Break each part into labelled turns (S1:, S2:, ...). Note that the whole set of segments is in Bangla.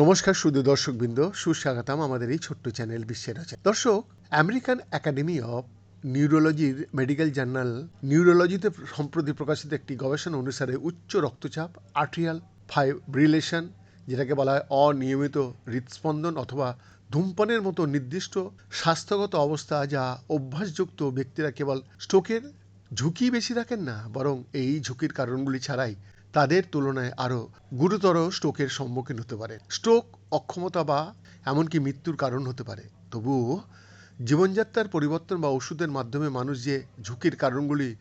S1: নমস্কার শুধু দর্শকবৃন্দ, সুস্বাগতম আমাদের এই ছোট্ট চ্যানেল বিশ্বের আছে দর্শক, আমেরিকান একাডেমি অফ নিউরোলজির মেডিকেল জার্নাল নিউরোলজিতে সম্প্রতি প্রকাশিত একটি গবেষণা অনুসারে উচ্চ রক্তচাপ আর্টিয়াল ফাইব্রিলেশন, যেটাকে বলা হয় অনিয়মিত হৃদস্পন্দন অথবা ধূমপানের মতো নির্দিষ্ট স্বাস্থ্যগত অবস্থা যা অভ্যাসযুক্ত ব্যক্তিরা কেবল স্ট্রোকের ঝুঁকি বেশি রাখেন না, বরং এই ঝুঁকির কারণগুলি ছাড়াই তাদের তুলনায় আরও গুরুতর স্ট্রোকের সম্মুখীন হতে পারে। স্ট্রোক, অক্ষমতা বা এমনকি মৃত্যুর কারণ হতে পারে। তবুও জীবনযাত্রার পরিবর্তন বা ওষুধের মাধ্যমে মানুষ যে ঝুঁকির কারণগুলি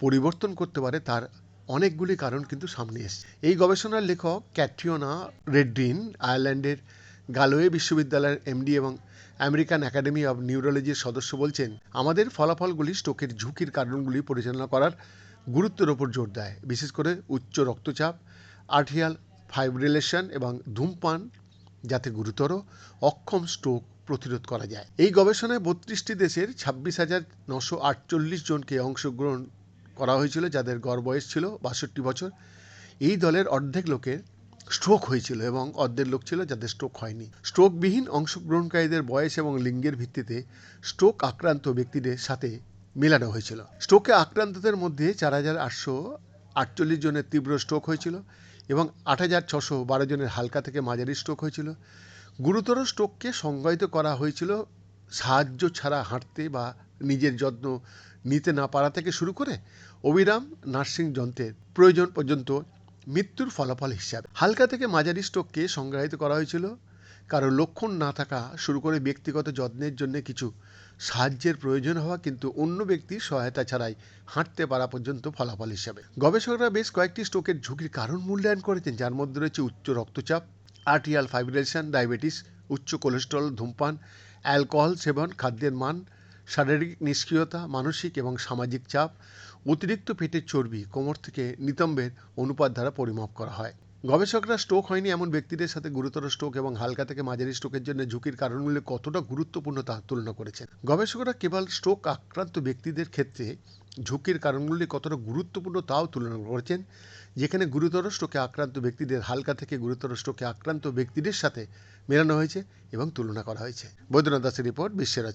S1: পরিবর্তন করতে পারে, তার অনেকগুলি কারণ কিন্তু সামনে এসেছে। এই গবেষণার লেখক ক্যাট্রিওনা রেড্রিন আয়ারল্যান্ডের গালোয়ে বিশ্ববিদ্যালয়ের এমডি এবং আমেরিকান একাডেমি অব নিউরোলজির সদস্য বলছেন, আমাদের ফলাফলগুলি স্ট্রোকের ঝুঁকির কারণগুলি পরিচালনা করার গুরুত্বের ওপর জোর দেয়। বিশেষ করে উচ্চ রক্তচাপ, আর্টিয়াল ফাইব্রিলেশন এবং ধূমপান, যাতে গুরুতর অক্ষম স্ট্রোক প্রতিরোধ করা যায়। এই গবেষণায় বত্রিশটি দেশের ছাব্বিশ হাজার নশো আটচল্লিশ জনকে অংশগ্রহণ করা হয়েছিল, যাদের গড় বয়স ছিল বাষট্টি বছর। এই দলের অর্ধেক লোকের স্ট্রোক হয়েছিল এবং অর্ধেক লোক ছিল যাদের স্ট্রোক হয়নি। স্ট্রোকবিহীন অংশগ্রহণকারীদের বয়স এবং লিঙ্গের ভিত্তিতে স্ট্রোক আক্রান্ত ব্যক্তিদের সাথে মেলানো হয়েছিল। স্ট্রোকে আক্রান্তদের মধ্যে চার হাজার আটশো আটচল্লিশ জনের তীব্র স্ট্রোক হয়েছিল এবং আট হাজার ছশো বারো জনের হালকা থেকে মাঝারি স্ট্রোক হয়েছিল। গুরুতর স্ট্রোককে সংজ্ঞায়িত করা হয়েছিল সাহায্য ছাড়া হাঁটতে বা নিজের যত্ন নিতে না পারা থেকে শুরু করে অবিরাম নার্সিং যন্ত্রের প্রয়োজন পর্যন্ত মৃত্যুর ফলাফল হিসাবে। হালকা থেকে মাঝারি স্ট্রোককে সংজ্ঞায়িত করা হয়েছিল। কারও লক্ষণ না থাকা শুরু করে ব্যক্তিগত যত্নের জন্য কিছু সাহায্যের প্রয়োজন হওয়া কিন্তু অন্য ব্যক্তির সহায়তা ছাড়াই হাঁটতে পারা পর্যন্ত ফলাফল হিসাবে। গবেষকরা বেশ কয়েকটি স্ট্রোকের ঝুঁকির কারণ মূল্যায়ন করেছেন, যার মধ্যে রয়েছে উচ্চ রক্তচাপ আর্টিয়াল ফাইব্রেশন ডায়াবেটিস উচ্চ কোলেস্ট্রল ধূমপান অ্যালকোহল সেবন, খাদ্যের মান শারীরিক নিষ্ক্রিয়তা, মানসিক এবং সামাজিক চাপ, অতিরিক্ত পেটের চর্বি, কোমর থেকে নিতম্বের অনুপাত দ্বারা পরিমাপ করা হয়। গবেষকরা স্ট্রোক হয়নি এমন ব্যক্তিদের সাথে গুরুতর স্ট্রোক এবং হালকা থেকে মাঝারি স্ট্রোকের জন্য ঝুঁকির কারণগুলি কতটা গুরুত্বপূর্ণ তা তুলনা করেছেন। গবেষকরা কেবল স্ট্রোক আক্রান্ত ব্যক্তিদের ক্ষেত্রে ঝুঁকির কারণগুলি কতটা গুরুত্বপূর্ণ তাও তুলনা করেছেন, যেখানে গুরুতর স্ট্রোকে আক্রান্ত ব্যক্তিদের, হালকা থেকে গুরুতর স্ট্রোকে আক্রান্ত ব্যক্তিদের সাথে মেলানো হয়েছে এবং তুলনা করা হয়েছে। বৈদ্যনাথ দাসের রিপোর্ট বিশ্বের